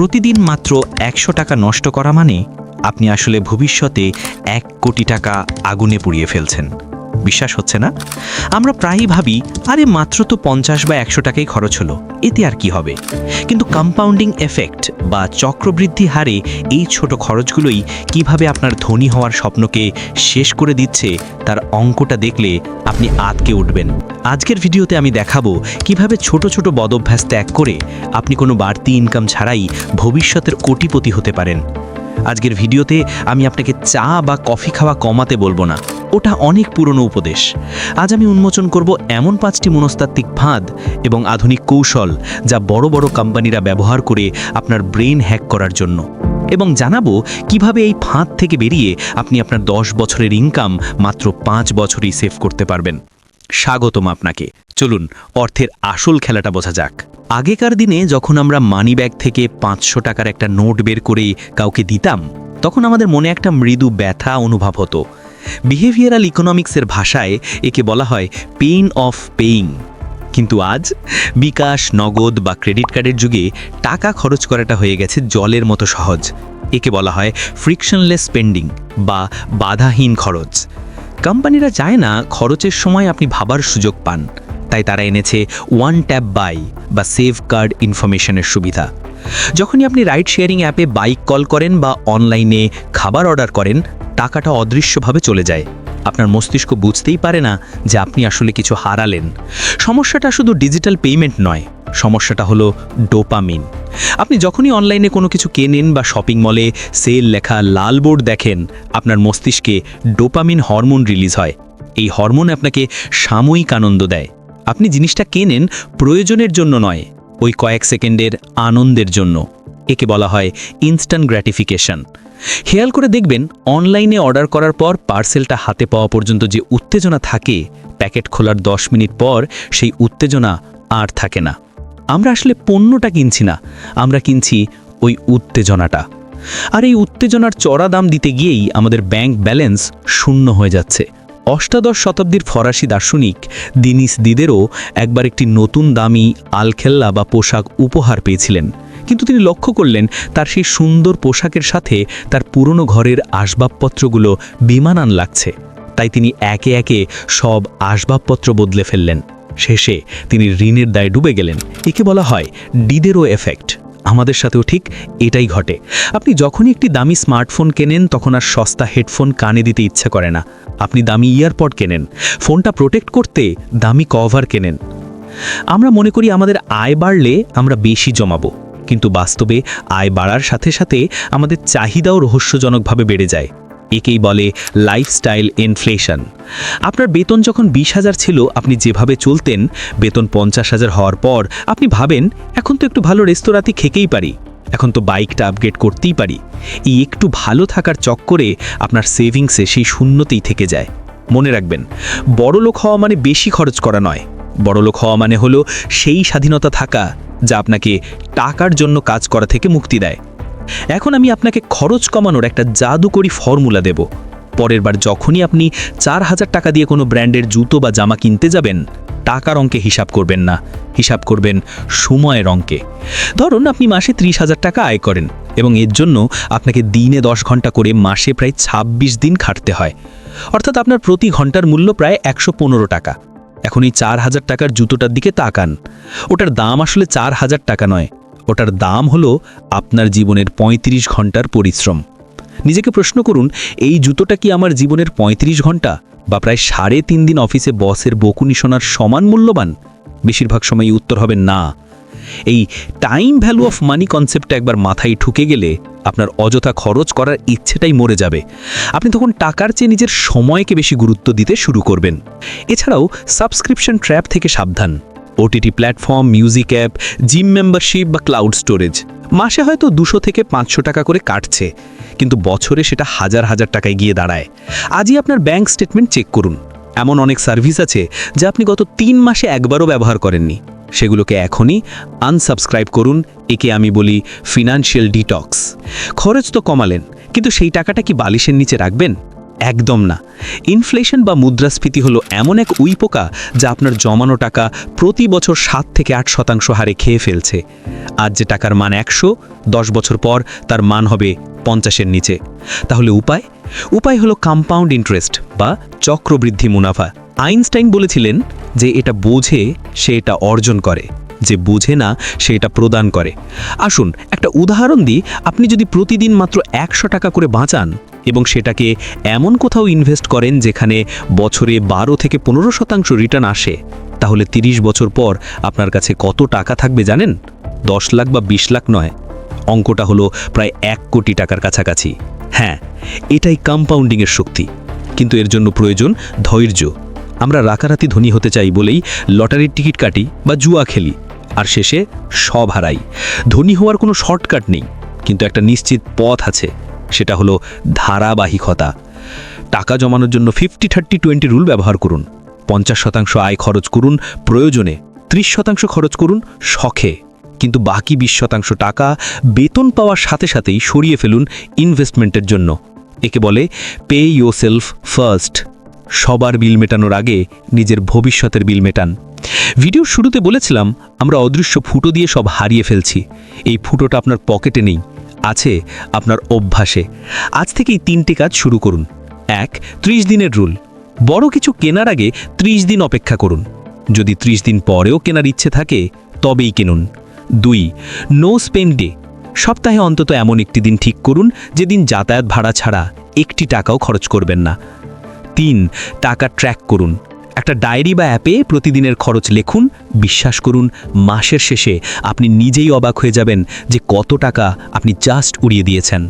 প্রতিদিন মাত্র একশো টাকা নষ্ট করা মানে আপনি আসলে ভবিষ্যতে এক কোটি টাকা আগুনে পুড়িয়ে ফেলছেন। বিশ্বাস হচ্ছে না। আমরা প্রায়ই ভাবি, আরে মাত্র তো পঞ্চাশ বা একশো টাকাই খরচ হলো, এতে আর কি হবে? কিন্তু কম্পাউন্ডিং এফেক্ট বা চক্রবৃদ্ধি হারে এই ছোট খরচগুলোই কীভাবে আপনার ধনী হওয়ার স্বপ্নকে শেষ করে দিচ্ছে, তার অঙ্কটা দেখলে আপনি আতকে উঠবেন। আজকের ভিডিওতে আমি দেখাবো কীভাবে ছোট ছোট বদভ্যাস ত্যাগ করে আপনি কোনো বাড়তি ইনকাম ছাড়াই ভবিষ্যতের কোটিপতি হতে পারেন। আজকের ভিডিওতে আমি আপনাকে চা বা কফি খাওয়া কমাতে বলব না। ওটা অনেক পুরনো উপদেশ। আজ আমি উন্মোচন করব এমন পাঁচটি মনস্তাত্ত্বিক ফাঁদ এবং আধুনিক কৌশল যা বড় বড় কোম্পানিরা ব্যবহার করে আপনার ব্রেন হ্যাক করার জন্য। এবং জানাব কীভাবে এই ফাঁদ থেকে বেরিয়ে আপনি আপনার দশ বছরের ইনকাম মাত্র পাঁচ বছরেই সেভ করতে পারবেন। স্বাগতম আপনাকে। চলুন, অর্থের আসল খেলাটা বোঝা যাক। আগেকার দিনে যখন আমরা মানি ব্যাগ থেকে পাঁচশো টাকার একটা নোট বের করে কাউকে দিতাম, তখন আমাদের মনে একটা মৃদু ব্যথা অনুভব হতো। বিহেভিয়ারাল ইকোনমিক্সের ভাষায় একে বলা হয় পেইন অফ পেইং। কিন্তু আজ, বিকাশ, নগদ বা ক্রেডিট কার্ডের যুগে টাকা খরচ করাটা হয়ে গেছে জলের মতো সহজ। একে বলা হয় ফ্রিকশনলেস স্পেন্ডিং বা বাধাহীন খরচ। কোম্পানিরা চায় না খরচের সময় আপনি ভাবার সুযোগ পান। তাই তারা এনেছে ওয়ান ট্যাপ বাই বা সেভ কার্ড ইনফরমেশনের সুবিধা। যখনই আপনি রাইড শেয়ারিং অ্যাপে বাইক কল করেন বা অনলাইনে খাবার অর্ডার করেন, টাকাটা অদৃশ্যভাবে চলে যায়। আপনার মস্তিষ্ক বুঝতেই পারে না যে আপনি আসলে কিছু হারালেন। সমস্যাটা শুধু ডিজিটাল পেমেন্ট নয় সমস্যাটা হলো ডোপামিন। আপনি যখনই অনলাইনে কোনো কিছু কেনেন বা শপিং মলে সেল লেখা লাল বোর্ড দেখেন, আপনার মস্তিষ্কে ডোপামিন হরমোন রিলিজ হয়। এই হরমোন আপনাকে সাময়িক আনন্দ দেয়। আপনি জিনিসটা কেনেন প্রয়োজনের জন্য নয়, ওই কয়েক সেকেন্ডের আনন্দের জন্য। একে বলা হয় ইনস্ট্যান্ট গ্র্যাটিফিকেশন খেয়াল করে দেখবেন, অনলাইনে অর্ডার করার পর পার্সেলটা হাতে পাওয়া পর্যন্ত যে উত্তেজনা থাকে, প্যাকেট খোলার দশ মিনিট পর সেই উত্তেজনা আর থাকে না। আমরা আসলে পণ্যটা কিনছি না, আমরা কিনছি ওই উত্তেজনাটা। আর এই উত্তেজনার চড়া দাম দিতে গিয়েই আমাদের ব্যাংক ব্যালেন্স শূন্য হয়ে যাচ্ছে। অষ্টাদশ শতাব্দীর ফরাসি দার্শনিক দিনিস দিদেরও একবার একটি নতুন দামি আলখেল্লা বা পোশাক উপহার পেয়েছিলেন। কিন্তু তিনি লক্ষ্য করলেন, তার সেই সুন্দর পোশাকের সাথে তার পুরনো ঘরের আসবাবপত্রগুলো বিমানান লাগছে। তাই তিনি একে একে সব আসবাবপত্র বদলে ফেললেন। শেষে তিনি ঋণের দায়ে ডুবে গেলেন। একে বলা হয় ডিদেরও এফেক্ট। আমাদের সাথেও ঠিক এটাই ঘটে। আপনি যখনই একটি দামি স্মার্টফোন কেনেন, তখন আর সস্তা হেডফোন কানে দিতে ইচ্ছে করে না। আপনি দামি ইয়ারপড কেনেন। ফোনটা প্রোটেক্ট করতে দামি কভার কেনেন। আমরা মনে করি আমাদের আয় বাড়লে আমরা বেশি জমাবো। কিন্তু বাস্তবে আয় বাড়ার সাথে সাথে আমাদের চাহিদাও রহস্যজনকভাবে বেড়ে যায়। একেই বলে লাইফস্টাইল ইনফ্লেশন আপনার বেতন যখন বিশ হাজার ছিল, আপনি যেভাবে চলতেন, বেতন পঞ্চাশ হাজার হওয়ার পর আপনি ভাবেন, এখন তো একটু ভালো রেস্তোরাঁতে খেকেই পারি। এখন তো বাইকটা আপগ্রেড করতেই পারি। এই একটু ভালো থাকার চক্করে আপনার সেভিংসে সেই শূন্যতেই থেকে যায়। মনে রাখবেন বড়লোক হওয়া মানে বেশি খরচ করা নয়। বড়লোক হওয়া মানে হলো সেই স্বাধীনতা থাকা যা আপনাকে টাকার জন্য কাজ করা থেকে মুক্তি দেয়। এখন আমি আপনাকে খরচ কমানোর একটা জাদুকরি ফর্মুলা দেব। পরের বার যখনই আপনি চার হাজার টাকা দিয়ে কোনো ব্র্যান্ডের জুতো বা জামা কিনতে যাবেন, টাকার অঙ্কে হিসাব করবেন না। হিসাব করবেন সময়ের অঙ্কে। ধরুন আপনি মাসে ত্রিশ হাজার টাকা আয় করেন এবং এর জন্য আপনাকে দিনে দশ ঘণ্টা করে মাসে প্রায় ২৬ দিন খাটতে হয়। অর্থাৎ আপনার প্রতি ঘণ্টার মূল্য প্রায় একশো পনেরো টাকা। এখন এই চার হাজার টাকার জুতোটার দিকে তাকান। ওটার দাম আসলে চার হাজার টাকা নয়। ওটার দাম হলো আপনার জীবনের ৩৫ ঘণ্টার পরিশ্রম। নিজেকে প্রশ্ন করুন, এই জুতোটা কি আমার জীবনের ৩৫ ঘণ্টা বা প্রায় সাড়ে তিন দিন অফিসে বসের বকুনি শোনার সমান মূল্যবান? বেশিরভাগ সময় উত্তর হবে না। এই টাইম ভ্যালু অফ মানি কনসেপ্টটা একবার মাথায় ঢুকে গেলে আপনার অযথা খরচ করার ইচ্ছেটাই মরে যাবে। আপনি তখন টাকার চেয়ে নিজের সময়কে বেশি গুরুত্ব দিতে শুরু করবেন। এছাড়াও সাবস্ক্রিপশন ট্র্যাপ থেকে সাবধান। OTT platform music app gym membership বা ক্লাউড স্টোরেজ মাসে হয়তো দুশো থেকে পাঁচশো টাকা করে কাটছে, কিন্তু বছরে সেটা হাজার হাজার টাকায় গিয়ে দাঁড়ায়। আজই আপনার ব্যাংক স্টেটমেন্ট চেক করুন। এমন অনেক সার্ভিস আছে যা আপনি গত তিন মাসে একবারও ব্যবহার করেননি। সেগুলোকে এখনই আনসাবস্ক্রাইব করুন, একে আমি বলি ফিনান্সিয়াল ডিটক্স খরচ তো কমালেন, কিন্তু সেই টাকাটা কি বালিশের নিচে রাখবেন? একদম না। ইনফ্লেশন বা মুদ্রাস্ফীতি হলো এমন এক উইপোকা যা আপনার জমানো টাকা প্রতি বছর সাত থেকে আট শতাংশ হারে খেয়ে ফেলছে। আজ যে টাকার মান একশো, দশ বছর পর তার মান হবে পঞ্চাশের নিচে। তাহলে উপায়? উপায় হলো কম্পাউন্ড ইন্টারেস্ট বা চক্রবৃদ্ধি মুনাফা। আইনস্টাইন বলেছিলেন যে এটা বোঝে, সে এটা অর্জন করে। যে বুঝে না, সে এটা প্রদান করে। আসুন, একটা উদাহরণ দিই। আপনি যদি প্রতিদিন মাত্র একশো টাকা করে বাঁচান এবং সেটাকে এমন কোথাও ইনভেস্ট করেন যেখানে বছরে বারো থেকে পনেরো শতাংশ রিটার্ন আসে। তাহলে ৩০ বছর পর আপনার কাছে কত টাকা থাকবে জানেন? দশ লাখ বা ২০ লাখ নয়। অঙ্কটা হলো প্রায় এক কোটি টাকার কাছাকাছি। হ্যাঁ এটাই কম্পাউন্ডিংয়ের শক্তি। কিন্তু এর জন্য প্রয়োজন ধৈর্য। আমরা রাতারাতি ধনী হতে চাই বলেই লটারির টিকিট কাটি বা জুয়া খেলি। আর শেষে সব হারাই। ধনী হওয়ার কোনো শর্টকাট নেই। কিন্তু একটা নিশ্চিত পথ আছে। সেটা হলো ধারাবাহিকতা। টাকা জমানোর জন্য ফিফটি থার্টি টোয়েন্টি রুল ব্যবহার করুন। পঞ্চাশ শতাংশ আয় খরচ করুন প্রয়োজনে, ত্রিশ শতাংশ খরচ করুন শখে। কিন্তু বাকি বিশ শতাংশ টাকা বেতন পাওয়ার সাথে সাথেই সরিয়ে ফেলুন ইনভেস্টমেন্টের জন্য। একে বলে পে ইউর সেলফ ফার্স্ট সবার বিল মেটানোর আগে নিজের ভবিষ্যতের বিল মেটান। ভিডিওর শুরুতে বলেছিলাম, আমরা অদৃশ্য ফুটো দিয়ে সব হারিয়ে ফেলছি। এই ফুটোটা আপনার পকেটে নেই। আছে আপনার অভ্যাসে। আজ থেকেই তিনটি কাজ শুরু করুন। এক, ত্রিশ দিনের রুল। বড় কিছু কেনার আগে ত্রিশ দিন অপেক্ষা করুন। যদি ত্রিশ দিন পরেও কেনার ইচ্ছে থাকে, তবেই কিনুন। দুই নো স্পেন্ড ডে সপ্তাহে অন্তত এমন একটি দিন ঠিক করুন, যেদিন যাতায়াত ভাড়া ছাড়া একটি টাকাও খরচ করবেন না। তিন, টাকা ট্র্যাক করুন। একটা ডায়েরি বা অ্যাপে প্রতিদিনের খরচ লিখুন, বিশ্বাস করুন, মাসের শেষে আপনি নিজেই অবাক হয়ে যাবেন যে কত টাকা আপনি জাস্ট উড়িয়ে দিয়েছেন।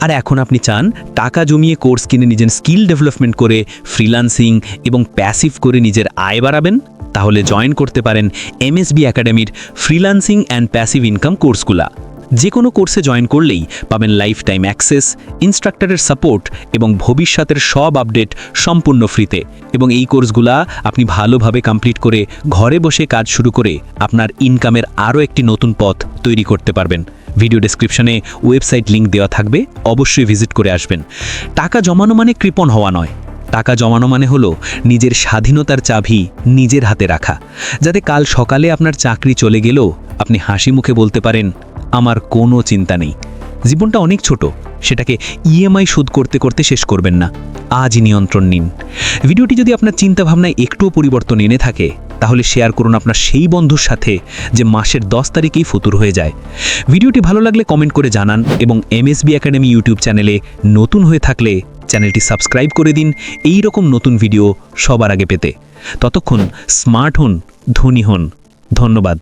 আর এখন আপনি চান টাকা জমিয়ে কোর্স কিনে নিজের স্কিল ডেভেলপমেন্ট করে ফ্রিল্যান্সিং এবং প্যাসিভ করে নিজের আয় বাড়াবেন? তাহলে জয়েন করতে পারেন এমএসবি একাডেমির ফ্রিল্যান্সিং অ্যান্ড প্যাসিভ ইনকাম কোর্সগুলা। যে কোনো কোর্সে জয়েন করলেই পাবেন লাইফ টাইম অ্যাক্সেস ইনস্ট্রাক্টরের সাপোর্ট এবং ভবিষ্যতের সব আপডেট সম্পূর্ণ ফ্রিতে এবং এই কোর্সগুলা আপনি ভালোভাবে কমপ্লিট করে ঘরে বসে কাজ শুরু করে আপনার ইনকামের আরও একটি নতুন পথ তৈরি করতে পারবেন। ভিডিও ডেসক্রিপশনে ওয়েবসাইট লিংক দেওয়া থাকবে, অবশ্যই ভিজিট করে আসবেন। টাকা জমানো মানে কৃপণ হওয়া নয়। টাকা জমানো মানে হলো নিজের স্বাধীনতার চাবি নিজের হাতে রাখা। যাতে কাল সকালে আপনার চাকরি চলে গেলেও আপনি হাসি মুখে বলতে পারেন আমার কোনো চিন্তা নেই। জীবনটা অনেক ছোট, সেটাকে ইএমআই শোধ করতে করতে শেষ করবেন না। আজই নিয়ন্ত্রণ নিন। ভিডিওটি যদি আপনার চিন্তাভাবনায় একটুও পরিবর্তন এনে থাকে, তাহলে শেয়ার করুন আপনার সেই বন্ধুর সাথে যে মাসের দশ তারিখেই ফতুর হয়ে যায়। ভিডিওটি ভালো লাগলে কমেন্ট করে জানান এবং এমএসবি একাডেমি ইউটিউব চ্যানেলে নতুন হয়ে থাকলে চ্যানেলটি সাবস্ক্রাইব করে দিন এই রকম নতুন ভিডিও সবার আগে পেতে। ততক্ষণ স্মার্ট হন, ধনী হন। ধন্যবাদ।